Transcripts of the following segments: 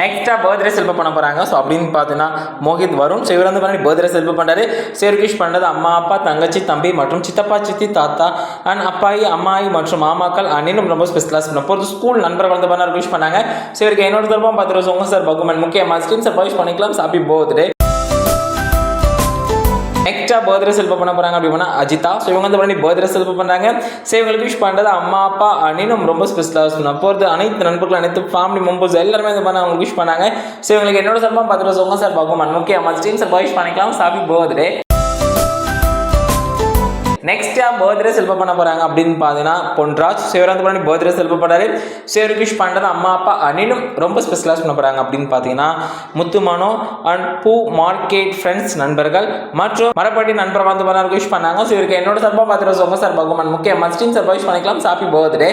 நெக்ஸ்ட்டாக birthday celebrate பண்ண போகிறாங்க ஸோ அப்படின்னு பார்த்தீங்கன்னா மோஹித் வரும் ஸோ இவர் வந்து பண்ணி பர்த்டே செலிப்ரேட் பண்ணுறாரு சேருகிஷ் பண்ணது அம்மா அப்பா தங்கச்சி தம்பி மற்றும் சித்தப்பா சித்தி தாத்தா அண்ட் அப்பாயி அம்மாயி மற்றும் மாமாக்கள் அண்ணனும் ரொம்ப ஸ்பெஷலாக பண்ண போகிறது ஸ்கூல் நண்பர்கள் வந்து பண்ண விஷ் பண்ணாங்க. ஸோ இவருக்கு என்னோட தரப்பும் பத்து வருஷம் சார் பகுமன். முக்கியமாக மாஸ்டரின் சார் விஷ் பண்ணிக்கலாம். Happy birthday Ajitha birthday celebrate பண்ண போறாங்க அப்படின்னா அஜிதா. ஸோ இவங்க வந்து பண்ணி பர்த்டே செலிப்ரேட் பண்ணாங்க ஸோ இவங்களுக்கு விஷ் பண்ணுறது அம்மா அப்பா அண்ணினும் ரொம்ப ஸ்பெஷலாக சொன்னோம் போகிறது அனைத்து நண்பர்கள் அனைத்து ஃபேமிலி மெம்பர்ஸ் எல்லாருமே இது பண்ண அவங்க விஷ் பண்ணாங்க. ஸோ இவங்களுக்கு என்னோட சார்பாக பத்து வருஷம் உங்க சார் பகுமன் அம்மா ஸ்டீம் சார் விஷ் பண்ணிக்கலாம். சாப்பி பர்த்டே நெக்ஸ்ட்டாக பர்த்டே செல்ப பண்ண போகிறாங்க அப்படின்னு பார்த்தீங்கன்னா பொன்ராஜ் சிவராந்த் பண்ணி பர்த்டே செல்ப பண்ணாரு சிவர் விஷ் பண்ணுறது அம்மா அப்பா அனிலும் ரொம்ப ஸ்பெஷலாக பண்ண போகிறாங்க அப்படின்னு பார்த்தீங்கன்னா முத்துமனோ அண்ட் பூ மார்க்கெட் ஃப்ரெண்ட்ஸ் நண்பர்கள் மற்றும் மரப்பட்டி நண்பர் வந்து பண்ண விஷ் பண்ணாங்க. ஸோ இவருக்கு என்னோட சார்பாக பார்த்துட்டு சொங்க சார் பகவான் முக்கிய மஸ்டின் சார் விஷ் பண்ணிக்கலாம். சாப்பி பர்த்டே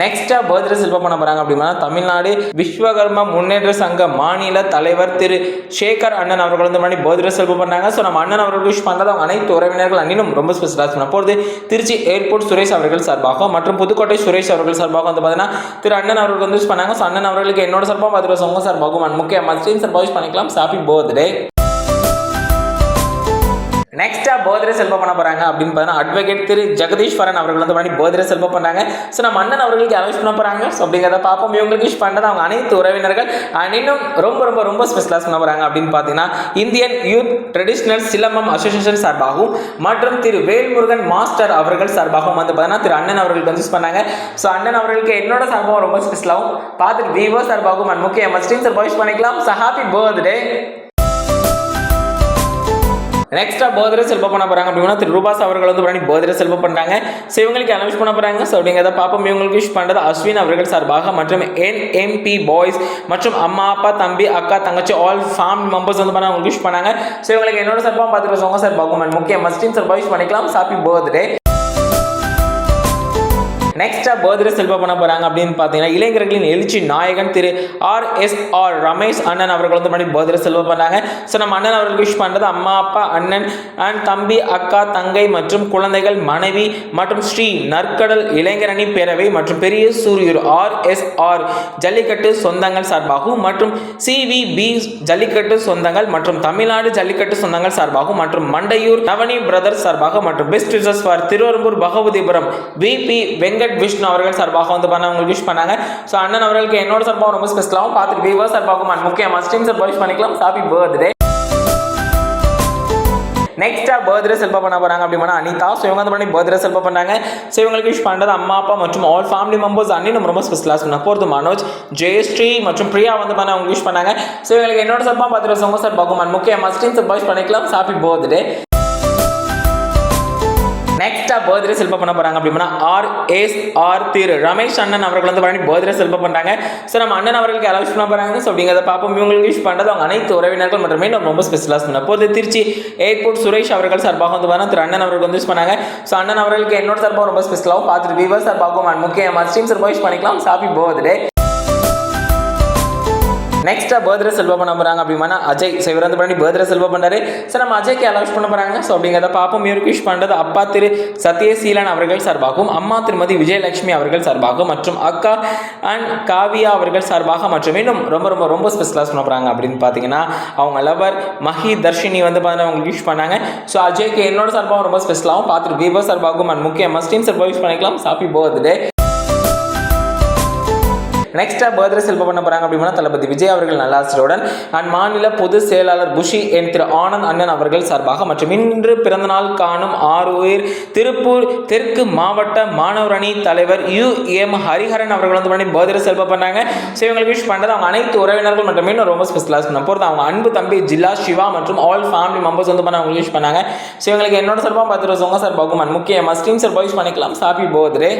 நெக்ஸ்டா பர்த்டே செலிப்ரேட் பண்ண போறாங்க அப்படின்னா தமிழ்நாடு விஸ்வகர்ம முன்னேற்ற சங்க மாநில தலைவர் திரு சேகர் அண்ணன் அவர்கள் வந்து முன்னாடி பர்த்டே செலிப்ரேட் பண்ணாங்க ஸோ நம்ம அண்ணன் அவர்கள் விஷ் பண்ணுறது அவங்க அனைத்து உறவினர்கள் அண்ணினும் ரொம்ப ஸ்பெஷலாக பண்ண போகிறது திருச்சி ஏர்போர்ட் சுரேஷ் அவர்கள் சார்பாக மற்றும் புதுக்கோட்டை சுரேஷ் அவர்கள் சார்பாக வந்து பார்த்தீங்கன்னா திரு அண்ணன் அவர்கள் வந்து விஷ் பண்ணாங்க. ஸோ அண்ணன் அவர்களுக்கு என்னோட சார்பாக பார்த்துட்டு சொங்க சார்பாகவும் முக்கிய மஸ்டின் சார்பாக விஷ் பண்ணிக்கலாம். ஹாப்பி பர்த்டே நெக்ஸ்டா போதிரை செல்வம் பண்ண போறாங்க அப்படின்னு பார்த்தீங்கன்னா அட்வொகேட் திரு ஜெகதீஸ்வரன் அவர்கள் வந்து பண்ணி போதிரை செல்வம் பண்ணாங்க ஸோ நம்ம அண்ணன் அவர்களுக்கு அனௌன்ஸ் பண்ண போறாங்க. ஸோ அப்படிங்கிறத பார்ப்போம். இவங்களுக்கு விஷ் பண்ணது அவங்க அனைத்து உறவினர்கள். அண்ட் இன்னும் ரொம்ப ரொம்ப ரொம்ப ஸ்பெஷலாக பண்ண போறாங்க அப்படின்னு பார்த்தீங்கன்னா Indian youth traditional Silambam association சார்பாகவும் மற்றும் திரு வேல்முருகன் மாஸ்டர் அவர்கள் சார்பாகவும் வந்து பார்த்தீங்கன்னா திரு அண்ணன் அவர்களுக்கு வந்து பண்ணாங்க ஸோ அண்ணன் அவர்களுக்கு என்னோட சார்பாகவும் ரொம்ப ஸ்பெஷலாகவும் பார்த்துட்டு விவோ சார்பாகவும் அண்ட் முக்கிய மஸ்டின் சார் பாய்ஸ் பண்ணிக்கலாம். ஸோ ஹாப்பி பர்த்டே நெக்ஸ்டா பர்த்டே செல்வம் பண்ண போறாங்க. அப்படின்னா திரு ரூபாஸ் அவர்கள் வந்து பண்ணி பர்த்டே செல்வம் பண்றாங்க. ஸோ இவங்களுக்கு அனௌன்ஸ் பண்ண போறாங்க. ஸோ அப்படிங்கிறத பாப்போம் இவங்களுக்கு விஷ் பண்றது அஸ்வின் அவர்கள் சார்பாக மற்றும் என்எம்பி பாய்ஸ் மற்றும் அம்மா அப்பா தம்பி அக்கா தங்கச்சி ஆல் ஃபேமிலி மெம்பர்ஸ் வந்து பண்ண அவங்களுக்கு விஷ் பண்ணாங்க. ஸோ இவங்களுக்கு என்னோட சார்பாக பார்த்துட்டு சொங்க சார் பகுமன் முக்கிய மஸ்டின் சார் விஷ் பண்ணிக்கலாம். சாப்பி பர்த்டே நெக்ஸ்டா பர்த்டே செலிப்ரேட் பண்ண போறாங்க அப்படின்னு பார்த்தீங்கன்னா இளைஞர்களின் எழுச்சி நாயகன் Thiru R S R Ramesh அண்ணன் அவர்கள் வந்து பண்ணி பர்த்டே செல்வ பண்ணாங்க. ஸோ நம்ம அண்ணன் அவர்களுக்கு விஷ் பண்ணுறது அம்மா அப்பா அண்ணன் அண்ட் தம்பி அக்கா தங்கை மற்றும் குழந்தைகள் மனைவி மற்றும் ஸ்ரீ நற்கடல் இளைஞரணி பேரவை மற்றும் பெரிய சூரியர் ஆர் எஸ் ஆர் ஜல்லிக்கட்டு சொந்தங்கள் சார்பாகவும் மற்றும் சிவிபி ஜல்லிக்கட்டு சொந்தங்கள் மற்றும் தமிழ்நாடு ஜல்லிக்கட்டு சொந்தங்கள் சார்பாகவும் மற்றும் மண்டையூர் நவனி பிரதர்ஸ் சார்பாக மற்றும் best wishes for Thiruverambur Bhagavathipuram VP Venkat Vishnu அவர்கள் சார்பாக வந்து பண்ண அவங்களுக்கு விஷ் பண்ணாங்க. ஸோ அண்ணன் அவர்களுக்கு என்னோட சார்பாக ரொம்ப ஸ்பெஷலாகவும் பார்த்துட்டு விவோ சார்பாகவும் and முக்கியமாக ஸ்ட்ரீம் சார் விஷ் பண்ணிக்கலாம். ஹாப்பி பர்த்டே நெக்ஸ்ட்டாக பர்த்டே செல்பா பண்ண போறாங்க அப்படின்னா அனிதா. ஸோ இவங்க வந்து பண்ணி பர்த்டே செல்பா பண்ணாங்க. ஸோ இவங்களுக்கு விஷ் பண்ணுறது அம்மா அப்பா மற்றும் ஆல் ஃபேமிலி மெம்பர்ஸ் அண்ணனும் ரொம்ப ஸ்பெஷலாக சொன்ன போகிறது மனோஜ் ஜெயஸ்ரீ மற்றும் பிரியா வந்து பண்ண அவங்க விஷ் பண்ணாங்க. ஸோ இவங்களுக்கு என்னோட சார்பாக பர்த்டே சொங்க சார் பகுமான் முக்கிய மஸ்டின் சார் விஷ் பண்ணிக்கலாம். ஹாப்பி பர்த்டே நெக்ஸ்டா பர்த்டே செல்ப பண்ண போறாங்க அப்படின்னா R S R Thiru Ramesh அண்ணன் அவர்கள் வந்து பண்ணி பர்த்டே செல்ப பண்றாங்க. ஸோ நம்ம அண்ணன் அவர்களுக்கு அலவுஸ் பண்ண போறாங்க? ஸோ அப்படிங்கிறத பார்ப்போம். இவங்களுக்கு விஷ் பண்றது அவங்க அனைத்து உறவினர்கள் மட்டுமே நம்ம ரொம்ப ஸ்பெஷலாக சொன்ன போது திருச்சி ஏர்போர்ட் சுரேஷ் அவர்கள் சார்பாக வந்து வரணும் திரு அண்ணன் அவர்கள் வந்து விஷ் பண்ணாங்க. ஸோ அண்ணன் அவர்களுக்கு என்னோட சார்பாக ரொம்ப ஸ்பெஷலாகவும் பார்த்துட்டு வீவர் சார்பாகவும் and முக்கியமாக ஸ்ட்ரீம் சார்பாக விஷ் பண்ணிக்கலாம். சாப்பி பர்த்டே நெக்ஸ்ட்டாக பர்த்டே செல்வா பண்ண போகிறாங்க அப்படின்னா அஜய். ஸோ இவர் வந்து பண்ணி பர்த்டே செல்வா பண்ணாரு சார் நம்ம அஜய்க்கு அலவுஸ் பண்ண போகிறாங்க ஸோ அப்படிங்கிறத பார்ப்போம். இவருக்கு விஷ் பண்ணுறது அப்பா திரு சத்யசீலன் அவர்கள் சார்பாகவும் அம்மா திருமதி விஜயலட்சுமி அவர்கள் சார்பாகவும் மற்றும் அக்கா அண்ட் காவியா அவர்கள் சார்பாக மற்றும் இன்னும் ரொம்ப ரொம்ப ரொம்ப ஸ்பெஷலாக பண்ண போகிறாங்க அப்படின்னு பார்த்தீங்கன்னா அவங்க லவர் மஹி தர்ஷினி வந்து பார்த்தீங்கன்னா அவங்க விஷ் பண்ணாங்க. ஸோ அஜய்க்கு என்னோட சார்பாகவும் ரொம்ப ஸ்பெஷலாகவும் பார்த்துட்டு வீவர் சார்பாகவும் அண்ட் முக்கியமாக ஸ்டீம் சார்பாக விஷ் பண்ணிக்கலாம். சாப்பி போகுது நெக்ஸ்டா பர்த்டே செல்வம் பண்ண போறாங்க அப்படின்னா தளபதி விஜய் அவர்கள் நல்லாசிரியருடன் அண்ட் மாநில பொது செயலாளர் புஷி என் திரு ஆனந்த் அண்ணன் அவர்கள் சார்பாக மற்றும் இன்று பிறந்தநாள் காணும் ஆரூர் திருப்பூர் தெற்கு மாவட்ட மாணவர் அணி தலைவர் யு. எம். ஹரிஹரன் அவர்கள் வந்து பண்ணி பர்த்டே செல்வம் பண்ணாங்க. ஸோ இவங்களுக்கு விஷ் பண்ணுறது அவங்க அனைத்து உறவினர்கள் மட்டுமே இன்னும் ரொம்ப ஸ்பெஷலாக பண்ண போகிறது அவங்க அன்பு தம்பி ஜில்லா சிவா மற்றும் ஆல் ஃபேமிலி மெம்பர்ஸ் வந்து பண்ண அவங்க விஷ் பண்ணாங்க. ஸோ இவங்களுக்கு என்னோட சார்பாக பார்த்துட்டு சொங்க சார் பகுமான் முக்கிய மஸ்டீம் சார் விஷ் பண்ணிக்கலாம். சாப்பி போதே